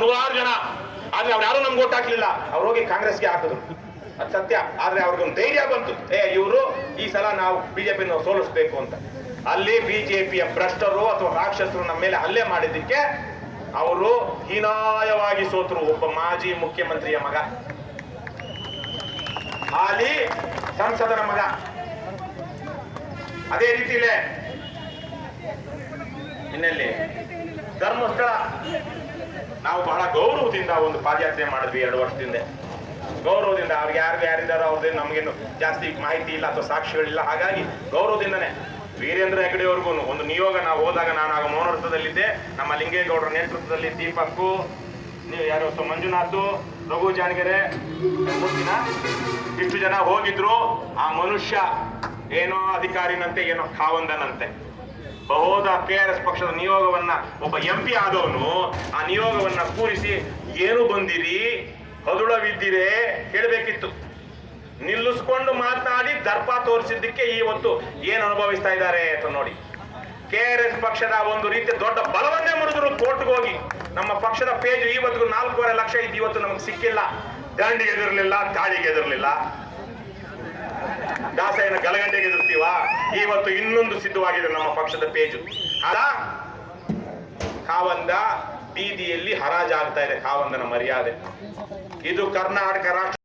ನೂರಾರು ಜನ. ಆದ್ರೆ ಅವ್ರು ಯಾರು ನಮ್ಗೆ ಓಟ್ ಹಾಕ್ಲಿಲ್ಲ ಅವ್ರು ಹೋಗಿ ಕಾಂಗ್ರೆಸ್ಗೆ ಹಾಕಿದ್ರು. ಅದು ಸತ್ಯ. ಆದ್ರೆ ಅವ್ರಿಗೊಂದು ಧೈರ್ಯ ಬಂತು. ಏ, ಇವರು ಈ ಸಲ ನಾವು ಬಿಜೆಪಿ ನಾವು ಸೋಲಿಸ್ಬೇಕು ಅಂತ. ಅಲ್ಲಿ ಬಿಜೆಪಿಯ ಭ್ರಷ್ಟರು ಅಥವಾ ರಾಕ್ಷಸರು ನಮ್ಮ ಮೇಲೆ ಹಲ್ಲೆ ಮಾಡಿದ್ದಕ್ಕೆ ಅವರು ಹೀನಾಯವಾಗಿ ಸೋತರು. ಒಬ್ಬ ಮಾಜಿ ಮುಖ್ಯಮಂತ್ರಿಯ ಮಗ. ಹಾಲಿ ಸಂಸದರ ಮಗ. ಅದೇ ರೀತಿಲೇ ಇನ್ನೆಲ್ಲಿ? ಧರ್ಮಸ್ಥಳ. ನಾವು ಬಹಳ ಗೌರವದಿಂದ ಒಂದು ಪಾದಯಾತ್ರೆ ಮಾಡಿದ್ವಿ ಎರಡು ವರ್ಷದಿಂದ. ಗೌರವದಿಂದ ಅವ್ರಿಗೆ ಯಾರು ಯಾರಿದ್ದಾರೋ ಅವ್ರದ್ದು ನಮಗೇನು ಜಾಸ್ತಿ ಮಾಹಿತಿ ಇಲ್ಲ ಅಥವಾ ಸಾಕ್ಷಿಗಳಿಲ್ಲ. ಹಾಗಾಗಿ ಗೌರವದಿಂದನೇ ವೀರೇಂದ್ರ ಹೆಗಡೆಯವ್ರಿಗೂ ಒಂದು ನಿಯೋಗ ನಾವು ಹೋದಾಗ ನಾನು ಆಗ ಮೌನವೃತ್ತದಲ್ಲಿದ್ದೆ ನಮ್ಮ ಲಿಂಗೇಗೌಡರ ನೇತೃತ್ವದಲ್ಲಿ ದೀಪಕ್ಕು ಯಾರು ಮಂಜುನಾಥು, ರಘು ಜಾನಗೆರೆ ಇಷ್ಟು ಜನ ಹೋಗಿದ್ರು. ಆ ಮನುಷ್ಯ ಏನೋ ಅಧಿಕಾರಿನಂತೆ, ಏನೋ ಖಾವಂದನಂತೆ. ಬಹುದ ಕೆ ಆರ್ ಎಸ್ ಪಕ್ಷದ ನಿಯೋಗವನ್ನ ಒಬ್ಬ ಎಂ ಪಿ ಆದವನು ಆ ನಿಯೋಗವನ್ನ ಕೂರಿಸಿ, ಏನು ಬಂದಿರಿ? ಹದುಳವಿದ್ದೀರೇ ಹೇಳಬೇಕಿತ್ತು. ನಿಲ್ಲಿಸ್ಕೊಂಡು ಮಾತನಾಡಿ ದರ್ಪ ತೋರಿಸಿದ್ದಕ್ಕೆ ಇವತ್ತು ಏನು ಅನುಭವಿಸ್ತಾ ಇದ್ದಾರೆ ಅಂತ ನೋಡಿ. ಕೆ ಆರ್ ಎಸ್ ಪಕ್ಷದ ಒಂದು ರೀತಿಯ ದೊಡ್ಡ ಬಲವನ್ನೇ ಮುರಿದ್ರು ಕೋರ್ಟ್ಗೆ ಹೋಗಿ. ನಮ್ಮ ಪಕ್ಷದ ಪೇಜ್ ಇವತ್ತು ನಾಲ್ಕೂವರೆ ಲಕ್ಷ ಇದ್ದು ಇವತ್ತು ನಮಗೆ ಸಿಕ್ಕಿಲ್ಲ. ದಂಡಿಗೆ ಎದುರಲಿಲ್ಲ ತಾಳಿಗೆ ಎದುರಲಿಲ್ಲ ದಾಸಯ್ಯನ ಗಲಗಂಡೆಗೆ ಇವತ್ತು ಇನ್ನೊಂದು ಸಿದ್ಧವಾಗಿದೆ ನಮ್ಮ ಪಕ್ಷದ ಪೇಜು. ಅದ ಕಾವಂದ ಬೀದಿಯಲ್ಲಿ ಹರಾಜಾಗ್ತಾ ಇದೆ ಕಾವಂದನ ಮರ್ಯಾದೆ. ಇದು ಕರ್ನಾಟಕ ರಾಷ್ಟ್ರ